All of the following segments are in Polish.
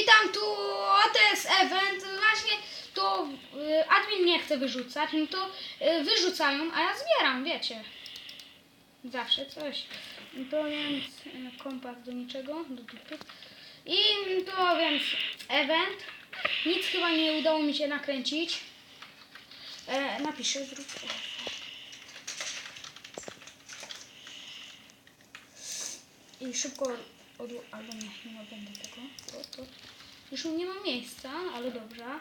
Witam tu, o to jest event, właśnie to y, admin nie chce wyrzucać, no to y, wyrzucają, a ja zbieram, wiecie. Zawsze coś. To więc y, kompas do niczego, do dupy. I to więc event. Nic chyba nie udało mi się nakręcić. E, napiszę, zrób. I szybko od... albo nie, nie będę tego. To. Już nie ma miejsca, ale dobrze.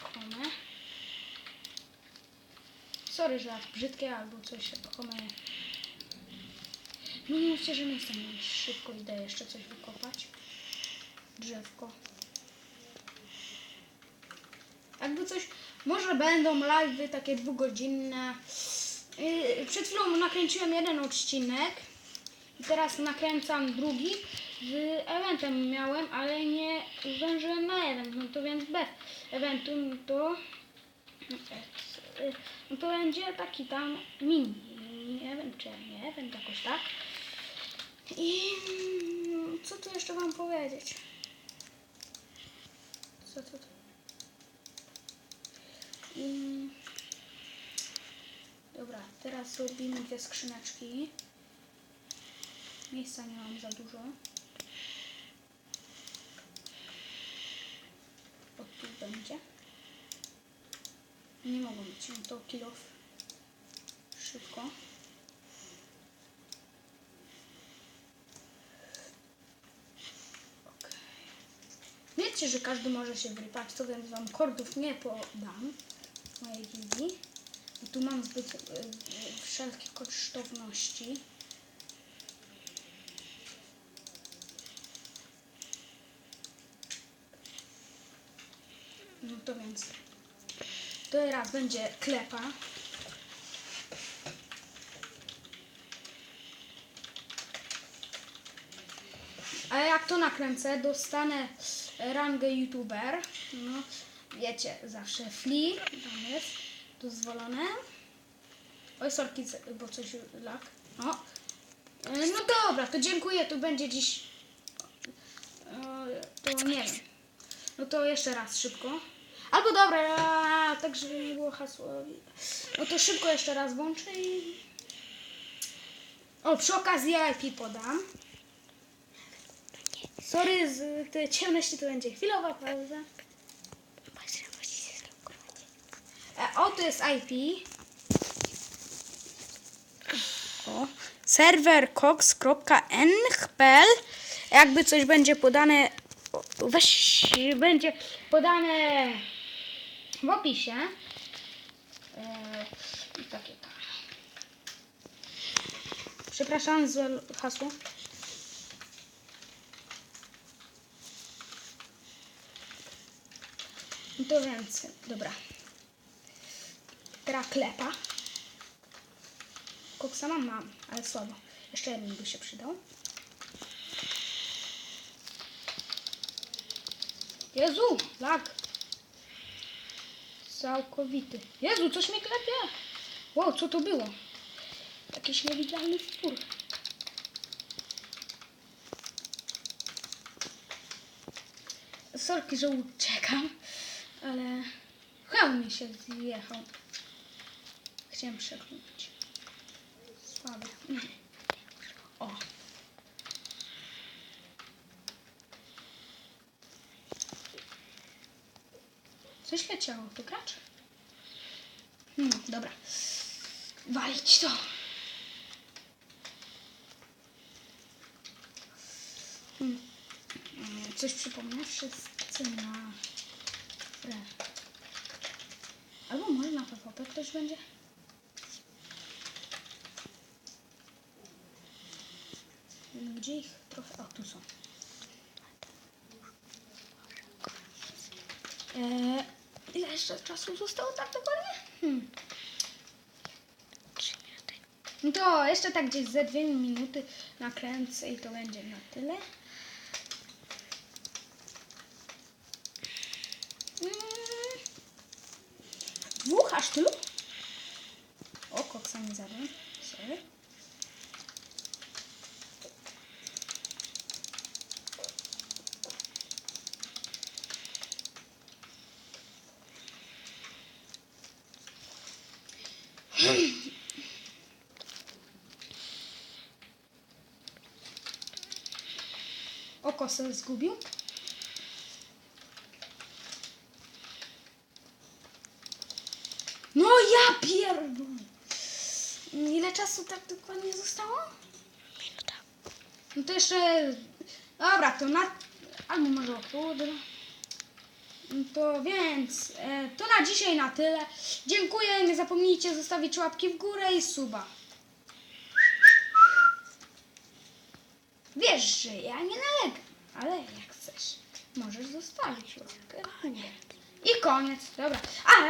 Home. Sorry, że brzydkie albo coś home. No nie mówcie, że nie mam. Szybko idę jeszcze coś wykopać. Drzewko. Jakby coś, może będą live'y takie dwugodzinne. Yy, Przed chwilą nakręciłem jeden odcinek teraz nakręcam drugi. Z eventem miałem, ale nie zdążyłem na event, no to więc bez eventu no to no to będzie taki tam mini, mini event, czy nie event jakoś tak. I mm, co tu jeszcze wam powiedzieć? Co to? I... Dobra, teraz robimy te skrzyneczki. Miejsca nie mam za dużo. O tu będzie. Nie mogą być, no to kilof. Szybko. Wiecie, że każdy może się wypać, to więc wam kordów nie podam mojej gildii. Tu mam zbyt e, e, wszelkie kosztowności. No to więc teraz będzie klepa. A jak to nakręcę, dostanę rangę youtuber. No, wiecie, zawsze flea, tam jest, dozwolone. Oj, sorki, bo coś lak. O. E, No dobra, to dziękuję, to będzie dziś... To nie wiem. No to jeszcze raz szybko. Albo dobra, tak żeby nie było hasła. No to szybko jeszcze raz włączę i... O, przy okazji IP podam. Sorry, z tej ciemności to będzie chwilowa pauza. E, o, to jest IP. O. Serwer cox.npl Jakby coś będzie podane, weź, będzie podane w opisie. E, i takie tam. Przepraszam, złe hasło. To więc, dobra. Teraz klepa. Koksa mam, ale słabo. Jeszcze jeden by się przydał. Jezu, lag. Całkowity. Jezu, coś mnie klepie. Wow, co to było? Jakiś niewidzialny stwór. Sorki, że uciekam, ale hełm mi się zjechał. Chciałem przepchnąć. Słabe. O. Coś leciało, tu gracz? No, dobra. Walić to. Hmm. Mm, Coś przypomnę? Na grę. Albo może na PvP ktoś będzie? Gdzie ich trochę... O, tu są. Eee, jeszcze czasu zostało tak dokładnie? Hmm. No to jeszcze tak gdzieś ze dwie minuty nakręcę i to będzie na tyle. Dwóch aż tylu? O, koksa nie. Oko se zgubił? No ja pierdolę! Ile czasu tak dokładnie zostało? Minuta. No to jeszcze... Dobra, to na... Albo może około, dobra. To więc, e, to na dzisiaj na tyle. Dziękuję, nie zapomnijcie zostawić łapki w górę i suba. Wiesz, że ja nie nalegam, ale jak chcesz, możesz zostawić łapkę. I koniec, dobra. A,